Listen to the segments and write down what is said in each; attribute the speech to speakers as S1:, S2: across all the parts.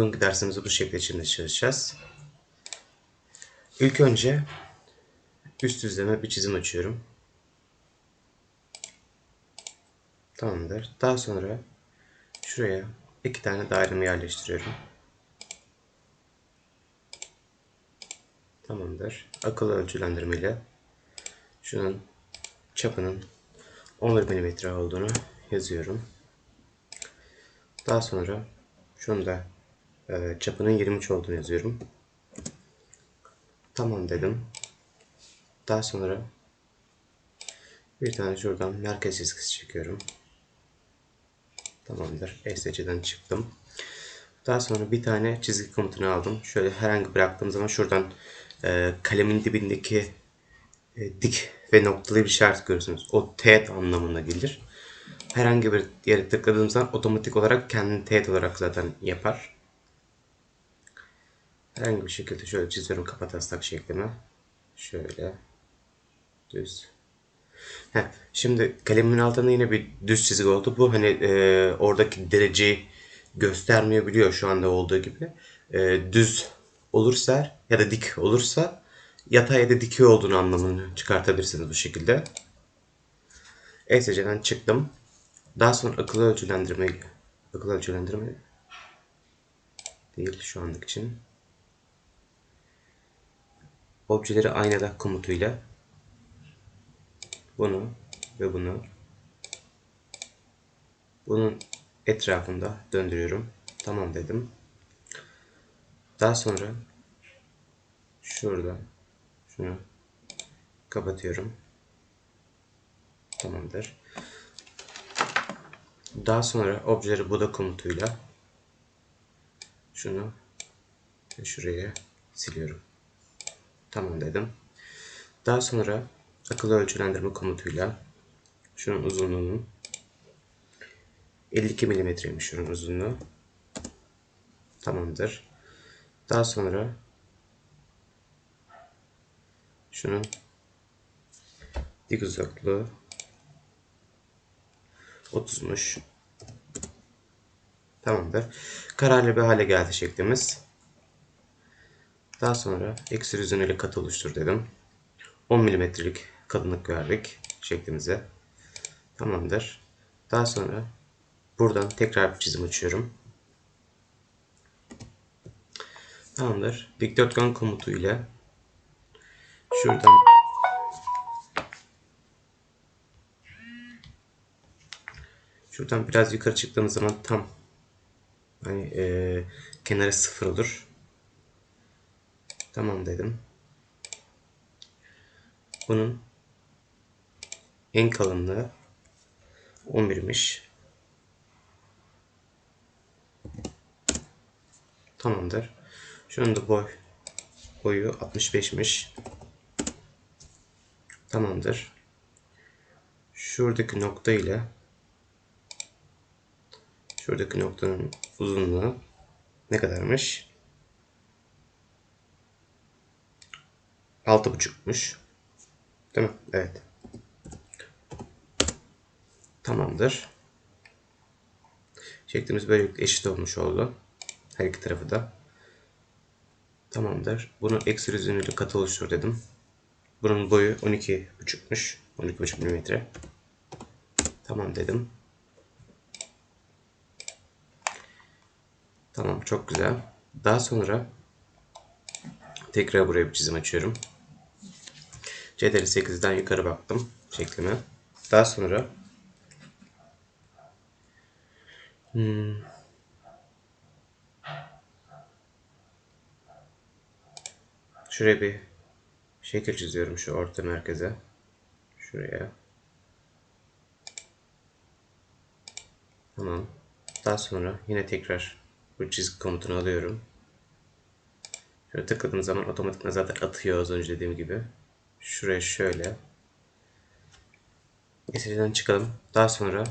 S1: Bugünkü dersimizi bu şekilde içinde çalışacağız. İlk önce üst düzleme bir çizim açıyorum. Tamamdır. Daha sonra şuraya iki tane dairemi yerleştiriyorum. Tamamdır. Akıllı ölçülendirme ile şunun çapının 11 mm olduğunu yazıyorum. Daha sonra şunu da e, çapının 23 olduğunu yazıyorum. Tamam dedim. Daha sonra bir tane şuradan merkez çizgisi çekiyorum. Tamamdır. SC'den çıktım. Daha sonra bir tane çizgi komutunu aldım. Şöyle herhangi bıraktığım zaman şuradan e, kalemin dibindeki e, dik ve noktalı bir işaret görürsünüz. O teğet anlamına gelir. Herhangi bir yere tıkladığım zaman otomatik olarak kendini teğet olarak zaten yapar. Herhangi bir şekilde şöyle çiziyorum kapataslak şeklime. Şöyle düz. Heh, şimdi kalemin altında yine bir düz çizgi oldu. Bu hani e, oradaki dereceyi göstermeyebiliyor şu anda olduğu gibi. E, düz olursa ya da dik olursa yatay ya da dikey olduğunu anlamını çıkartabilirsiniz bu şekilde. ESC'den çıktım. Daha sonra akıllı ölçülendirme akıllı ölçülendirme değil şu anlık için. Objeleri aynada komutuyla bunu ve bunu bunun etrafında döndürüyorum. Tamam dedim. Daha sonra şurada şunu kapatıyorum. Tamamdır. Daha sonra objeleri Buda komutuyla şunu şuraya siliyorum. Tamam dedim. Daha sonra akıllı ölçülendirme komutuyla şunun uzunluğunun 52 milimetreymiş şunun uzunluğu. Tamamdır. Daha sonra şunun dik uzaklığı 30'muş. Tamamdır. Kararlı bir hale geldi şeklimiz. Daha sonra ekstrüzyon ile kat oluştur dedim. 10 milimetrelik kalınlık verdik şeklimize. Tamamdır. Daha sonra buradan tekrar bir çizim açıyorum. Tamamdır. Dikdörtgen komutu ile şuradan şuradan biraz yukarı çıktığımız zaman tam hani e, kenarı sıfır olur. Tamam dedim. Bunun en kalınlığı 11'miş. Tamamdır. Şunun da boy boyu 65'miş. Tamamdır. Şuradaki nokta ile şuradaki noktanın uzunluğu ne kadarmış? 6.5'muş. Değil mi? Evet. Tamamdır. Şeklimiz böylelikle eşit olmuş oldu. Her iki tarafı da. Tamamdır. Bunu ekstrüzyon ile kat oluştur dedim. Bunun boyu 12.5'muş. 12.5 mm. Tamam dedim. Tamam çok güzel. Daha sonra tekrar buraya bir çizim açıyorum. Ceteli 8'den yukarı baktım şeklime. Daha sonra hmm, şuraya bir şekil çiziyorum şu orta merkeze. Şuraya. Tamam. Daha sonra yine tekrar bu çizgi komutunu alıyorum. Şöyle tıkladığım zaman otomatik zaten atıyor az önce dediğim gibi. Şuraya şöyle. SC'den çıkalım. Daha sonra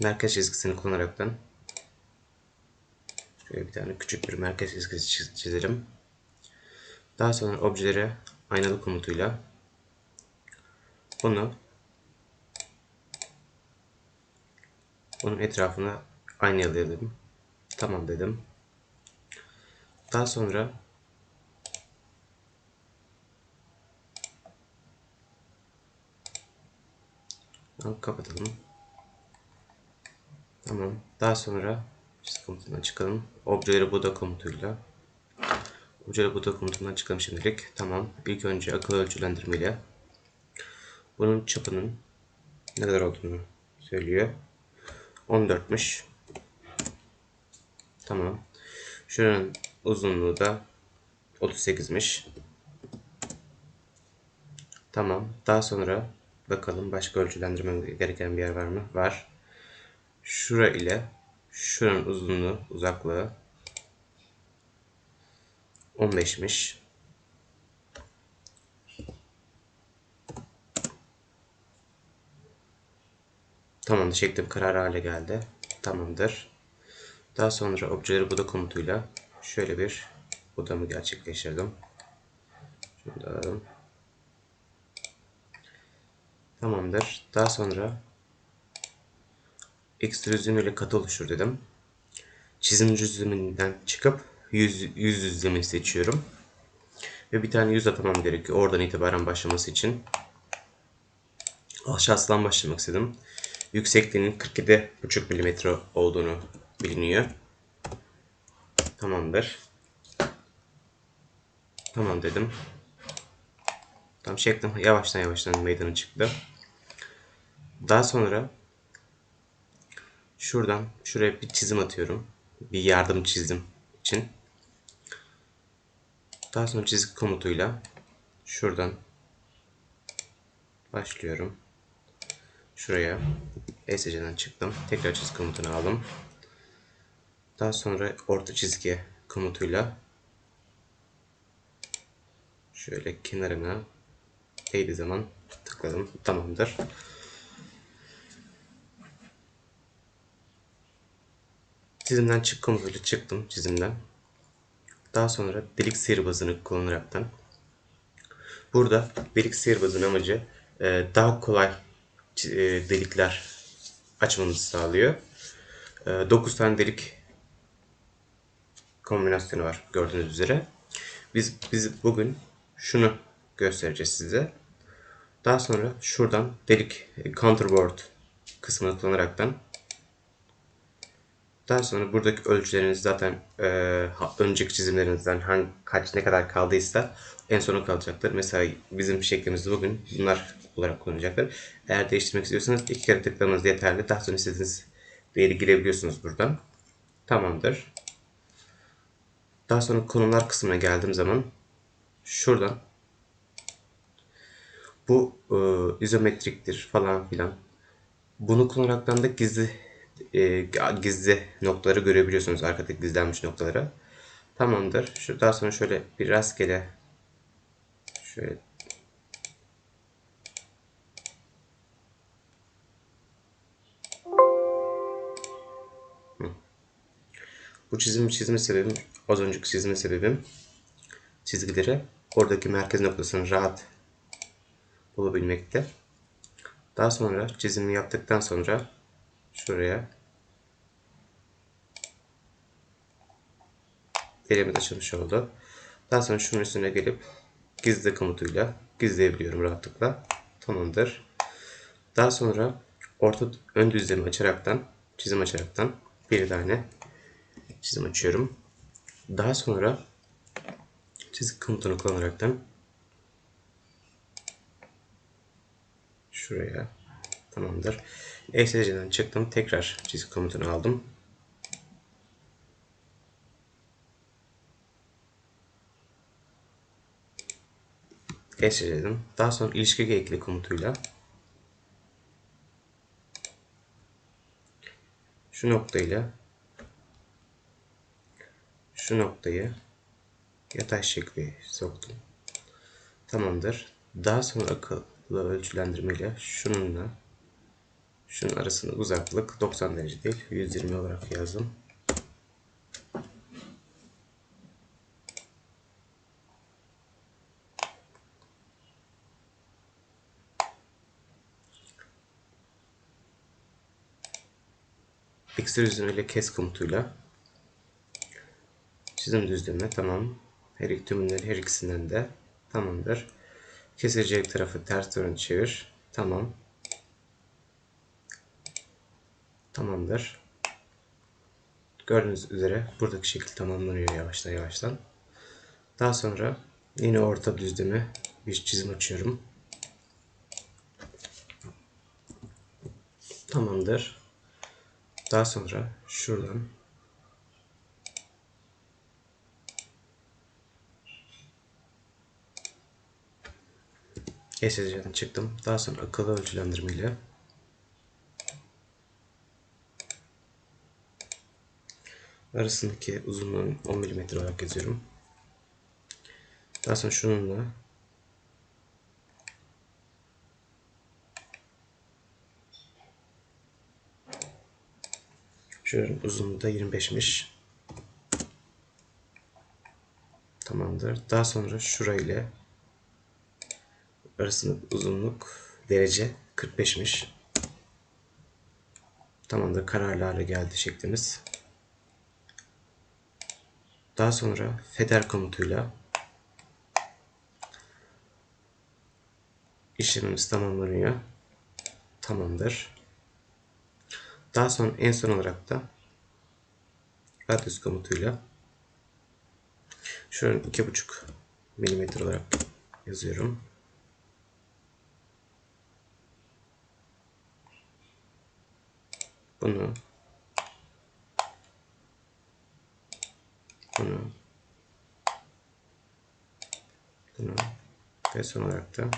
S1: merkez çizgisini kullanaraktan şöyle bir tane küçük bir merkez çizgisi çizelim. Daha sonra objelere aynalı komutuyla bunu bunun etrafına aynalayalım. Tamam dedim. Daha sonra Tamam, kapatalım. Tamam. Daha sonra çiz komutundan çıkalım. Objeleri Buda komutuyla. Objeleri Buda komutundan çıkalım şimdilik. Tamam. İlk önce akıl ölçülendirme ile bunun çapının ne kadar olduğunu söylüyor. 14'müş. Tamam. Şuranın uzunluğu da 38'miş. Tamam. Daha sonra bakalım başka ölçülendirmem gereken bir yer var mı? Var. Şura ile şuranın uzunluğu, uzaklığı 15'miş. Tamamdır. Şeklim karar hale geldi. Tamamdır. Daha sonra objeleri buda komutuyla şöyle bir budamı gerçekleştirdim. Şunu da alalım. Tamamdır. Daha sonra ekstrüzyon ile katı oluştur dedim. Çizim düzleminden çıkıp yüz, yüz düzlemini seçiyorum. Ve bir tane yüz atamam gerekiyor. Oradan itibaren başlaması için. Aşağısından başlamak istedim. Yüksekliğinin 47,5 mm olduğunu biliniyor. Tamamdır. Tamam dedim. Tam şeklim yavaştan yavaştan meydana çıktı. Daha sonra şuradan şuraya bir çizim atıyorum. Bir yardım çizim için. Daha sonra çizgi komutuyla şuradan başlıyorum. Şuraya ESC'den çıktım. Tekrar çizgi komutunu aldım. Daha sonra orta çizgi komutuyla şöyle kenarına değdiği zaman tıkladım. Tamamdır. Çizimden çık komutuyla çıktım çizimden. Daha sonra delik sihirbazını kullanaraktan burada delik sihirbazın amacı e, daha kolay e, delikler açmamızı sağlıyor. 9 e, tane delik kombinasyonu var gördüğünüz üzere. Biz biz bugün şunu göstereceğiz size. Daha sonra şuradan delik counterboard kısmını kullanaraktan daha sonra buradaki ölçüleriniz zaten e, önceki çizimlerinizden hangi, kaç ne kadar kaldıysa en sona kalacaktır. Mesela bizim şeklimizde bugün bunlar olarak kullanacaktır. Eğer değiştirmek istiyorsanız iki kere tıklamanız yeterli. Daha sonra istediğiniz değeri girebiliyorsunuz buradan. Tamamdır. Daha sonra konular kısmına geldiğim zaman şuradan bu e, izometriktir falan filan. Bunu kullanaraktan da gizli e, gizli noktaları görebiliyorsunuz arkadaki gizlenmiş noktaları. Tamamdır. Daha sonra şöyle bir rastgele şöyle Bu çizimi çizme sebebim, az önceki çizme sebebim çizgileri oradaki merkez noktasını rahat bulabilmekte. Daha sonra çizimi yaptıktan sonra şuraya elimiz açılmış oldu. Daha sonra şunun üstüne gelip gizle komutuyla gizleyebiliyorum rahatlıkla. Tamamdır. Daha sonra orta ön düzlemi açaraktan çizim açaraktan bir tane çizim açıyorum. Daha sonra çizik komutunu kullanaraktan şuraya tamamdır. ESC'den çıktım. Tekrar çizik komutunu aldım. ESC'den. Daha sonra ilişki ekli komutuyla şu noktayla şu noktayı yatay şekli soktum. Tamamdır. Daha sonra akıllı ölçülendirmeyle şununla şunun arasında uzaklık 90 derece değil 120 olarak yazdım. Extrusion ile kes komutuyla Çizim düzleme tamam. Her iki tümünden her ikisinden de tamamdır. Kesilecek tarafı ters yöne çevir. Tamam. Tamamdır. Gördüğünüz üzere buradaki şekil tamamlanıyor yavaştan yavaştan. Daha sonra yine orta düzleme bir çizim açıyorum. Tamamdır. Daha sonra şuradan SSC'den çıktım. Daha sonra akıllı ölçülendirme ile arasındaki uzunluğun 10 mm olarak yazıyorum. Daha sonra şununla Şuranın uzunluğu da 25'miş. Tamamdır. Daha sonra şurayla arasındaki uzunluk derece 45'miş. Tamamdır. Kararlı hale geldi şeklimiz. Daha sonra feder komutuyla işlemimiz tamamlanıyor. Tamamdır. Daha sonra en son olarak da radius komutuyla iki buçuk milimetre olarak yazıyorum. Bunu bunu bunu ve son olarak da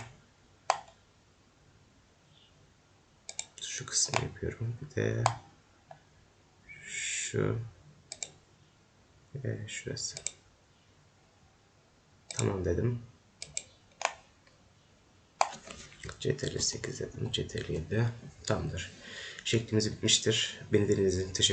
S1: şu kısmı yapıyorum. Bir de şu ve şurası. Tamam dedim. CTRL 8 dedim. CTRL 7 tamamdır. Şeklimiz bitmiştir. Beni dinlediğiniz için teşekkür